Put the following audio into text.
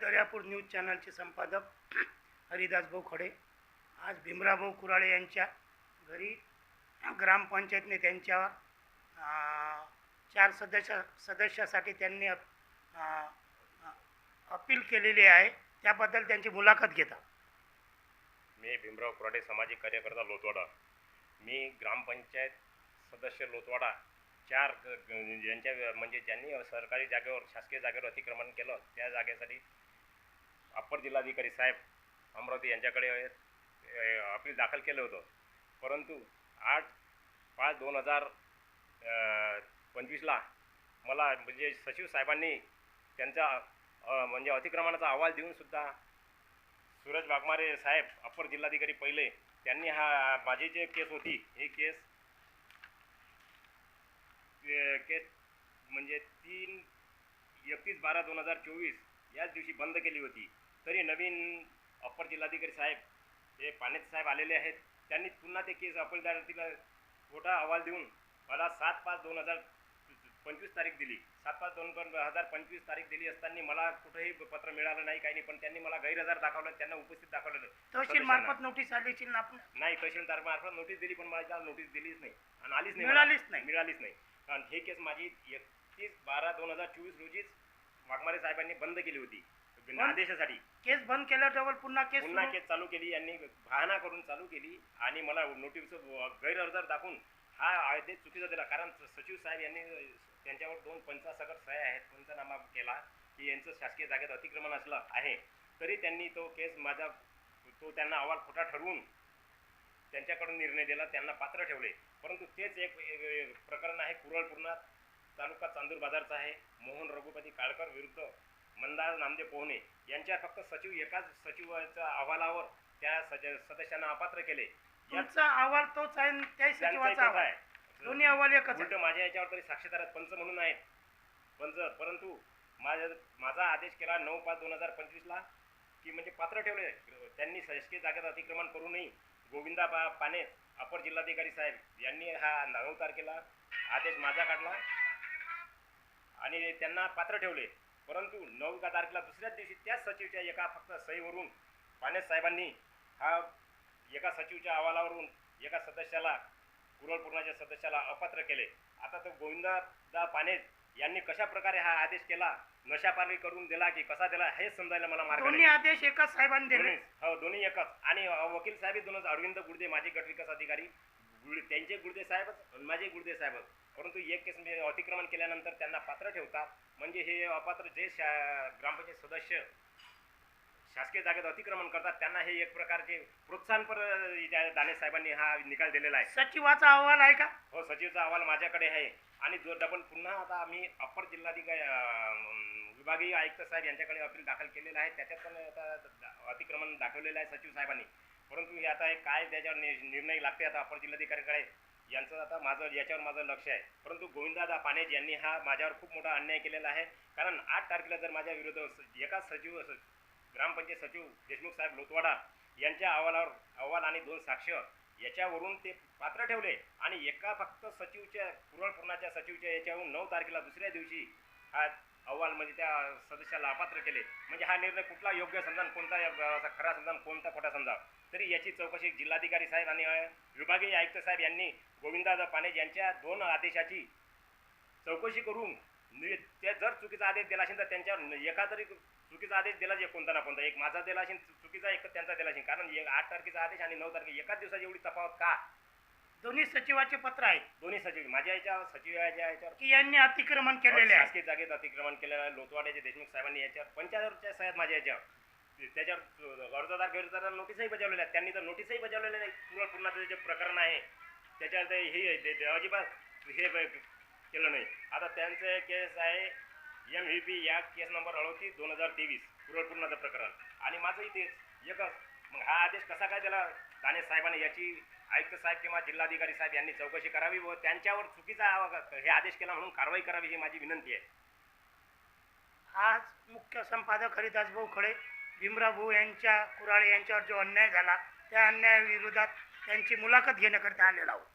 Daryapur news चॅनलचे संपादक हरिदास भाऊ खडे आज भीमराभाऊ कुराळे यांच्या घरी ग्रामपंचायतने त्यांच्या चार सदस्य सदस्यासाठी त्यांनी अप- अपील केलेली आहे. त्याबद्दल त्यांची मुलाखत घेता. मी भीमराव कुराडे सामाजिक कार्यकर्ता लोतवाडा. मी ग्रामपंचायत सदस्य लोतवाडा. चार यांच्या ज्यांच्या म्हणजे ज्यांनी सरकारी जागेवर शासकीय जागेवर अतिक्रमण केलं त्या जागेसाठी अप्पर जिल्हाधिकारी साहेब अमरावती यांच्याकडे अपील दाखल केलं होतं. परंतु आठ पाच दोन हजार पंचवीसला मला म्हणजे सचिव साहेबांनी त्यांचा म्हणजे अतिक्रमणाचा अहवाल देऊनसुद्धा सूरज वाघमारे साहेब अप्पर जिल्हाधिकारी पहिले त्यांनी हा माझी जे केस होती ही केस केस म्हणजे तीन एकतीस बारा दोन हजार चोवीस याच दिवशी बंद केली होती. तरी नवीन अप्पर जिल्हाधिकारी साहेब हे पानेत साहेब आलेले आहेत त्यांनी पुन्हा ते केस जिल्हाधिकारीला खोटा अहवाल देऊन मला सात पाच दोन हजार पंचवीस तारीख दिली. सात पाच दोन दोन हजार पंचवीस तारीख दिली असताना मला कुठेही पत्र मिळालं नाही काही नाही पण त्यांनी मला गैरहजर दाखवलं त्यांना उपस्थित दाखवलेलं तहसील. मार्फत नोटीस आली नाही तहसीलदार मार्फत नोटीस दिली पण मला नोटीस दिलीच नाही. आणि आलीच नाही. मिळालीच नाही. मिळालीच नाही. कारण हे केस माझी एकतीस बारा दोन हजार चोवीस रोजीच वाघमारे साहेबांनी बंद केली होती. आदेशासाठी. केस बंद केल्या डबल पुन्हा केस पुन्हा सुरू. केस चालू केली यांनी बहाणा करून चालू केली. आणि मला नोटीस गैरहजर दाखवून हा आदेश चुकीचा दिला. कारण सचिव साहेब यांनी त्यांच्यावर दोन पंचासकर सह्या आहेत. पंचनामा केला की यांचं शासकीय जागेत अतिक्रमण असलं आहे. तरी त्यांनी तो केस माझा तो त्यांना अहवाल खोटा ठरवून त्यांच्याकडून निर्णय दिला. त्यांना पात्र ठेवले. परंतु तेच एक एक प्रकरण आहे कुरळपूर्णा तालुका चांदूर बाजारचा आहे. मोहन रघुपती काळकर विरुद्ध मंदार नामदेव पोहणे यांच्या फक्त सचिव एकाच सचिवाच्या अहवालावर त्या सज सदस्यांना अपात्र केले. तुमचा अहवाल तोच आहे आणि त्याही त्यांचाही सचिवाचा अहवाल. आहे. दोन्ही अहवाल एकच आहे. माझ्या याच्यावर तरी साक्षीदार पंच म्हणून आहेत. पंच परंतु माझ्या माझा आदेश केला नऊ पाच दोन हजार पंचवीसला की म्हणजे पात्र ठेवले. त्यांनी शासकीय जागेत अतिक्रमण करूनही गोविंदा पा पाने अपर जिल्हाधिकारी साहेब यांनी हा नऊ तारखेला आदेश माझा काढला. आणि त्यांना पात्र ठेवले. परंतु नऊ का तारखेला दुसऱ्याच दिवशी त्याच सचिवच्या एका फक्त सहीवरून पानेस साहेबांनी हा एका सचिवच्या अहवालावरून एका सदस्याला कुरळपूर्णाच्या सदस्याला अपात्र केले. आता तो गोविंदा पानेज यांनी कशा प्रकारे हा आदेश केला? नशापाली करून दिला की कसा दिला? हे समजायला मला मार्ग दोन्ही नाही. आदेश एकाच साहेबांनी दिले. हो दोन्ही एकच. आणि वकील साहेब दोनच अरविंद गुडदे माझे गट विकास अधिकारी त्यांचे गुडदे साहेबच माझे गुडदे साहेबच. परंतु एक केस म्हणजे अतिक्रमण केल्यानंतर त्यांना पात्र ठेवतात. म्हणजे हे अपात्र जे शा ग्रामपंचायत सदस्य शासकीय जागेत अतिक्रमण करतात त्यांना हे एक प्रकारचे प्रोत्साहनपर दाने साहेबांनी हा निकाल दिलेला आहे. सचिवाचा अहवाल आहे का? हो सचिवचा अहवाल माझ्याकडे आहे. आणि जो डबल पुन्हा आता आम्ही अप्पर जिल्हाधिकारी विभागीय आयुक्त साहेब यांच्याकडे अपील दाखल केलेलं आहे. त्याच्यात पण आता अतिक्रमण दाखवलेलं आहे सचिव साहेबांनी. परंतु हे आता काय त्याच्यावर निर्णय लागते आता अप्पर जिल्हाधिकाऱ्याकडे यांचं आता माझं याच्यावर माझं लक्ष आहे. परंतु गोविंददादा पानेज यांनी हा माझ्यावर खूप मोठा अन्याय केलेला आहे. कारण आठ तारखेला जर माझ्या विरोधात एका एकाच सचिव ग्रामपंचायत सचिव देशमुख साहेब लोतवाडा यांच्या अहवालावर अहवाल आणि दोन साक्ष याच्यावरून ते पात्र ठेवले. आणि एका फक्त सचिवच्या पुरळपूर्णाच्या सचिवच्या याच्यावरून नऊ तारखेला दुसऱ्या दिवशी हा अहवाल म्हणजे त्या सदस्याला अपात्र केले. म्हणजे हा निर्णय कुठला? योग्य समजा कोणता असा खरा समजा कोणता खोटा समजा तरी याची चौकशी जिल्हाधिकारी साहेब आणि विभागीय आयुक्त साहेब यांनी गोविंदादा पाने यांच्या दोन आदेशाची चौकशी करून ते जर चुकीचा आदेश दिला असेल तर त्यांच्यावर एका तरी चुकीचा आदेश दिला जे कोणता ना कोणता. एक माझा दिला असेल चुकीचा एक त्यांचा दिला असेल. कारण एक आठ तारखेचा आदेश आणि नऊ तारखे एकाच दिवसाची एवढी तफावत का? दोन्ही सचिवाचे पत्र आहे दोन्ही सचिव माझ्या याच्यावर सचिवाच्या याच्यावर. की यांनी अतिक्रमण केलेले आहे शासकीय जागेत अतिक्रमण केलेलं आहे. लोतवाड्याचे देशमुख साहेबांनी याच्यावर पंच्याहत्तरच्या सह्यात माझ्या याच्यावर. त्याच्यावर अर्जदार गैरदार नोटीसही बजावलेल्या आहेत. त्यांनी तर नोटीसही बजावलेल्या नाही. पूर्ण पूर्णाचं जे प्रकरण आहे त्याच्यावर ते हे अजिबात हे केलं नाही. आता त्यांचं केस आहे एम व्ही पी या केस नंबर अडतीस दोन हजार तेवीस पूर्णपूर्णाचं प्रकरण. आणि माझंही तेच एकच. मग हा आदेश कसा काय दिला दाने साहेबांनी याची आयुक्त साहेब किंवा जिल्हाधिकारी साहेब यांनी चौकशी करावी व त्यांच्यावर चुकीचा हे आदेश केला म्हणून कारवाई करावी ही माझी विनंती आहे. आज मुख्य संपादक हरिदास भाऊ खडे भीमराव भाऊ यांच्या कुराळे यांच्यावर जो अन्याय झाला त्या अन्यायाविरोधात त्यांची मुलाखत घेण्याकरिता आलेला आहोत.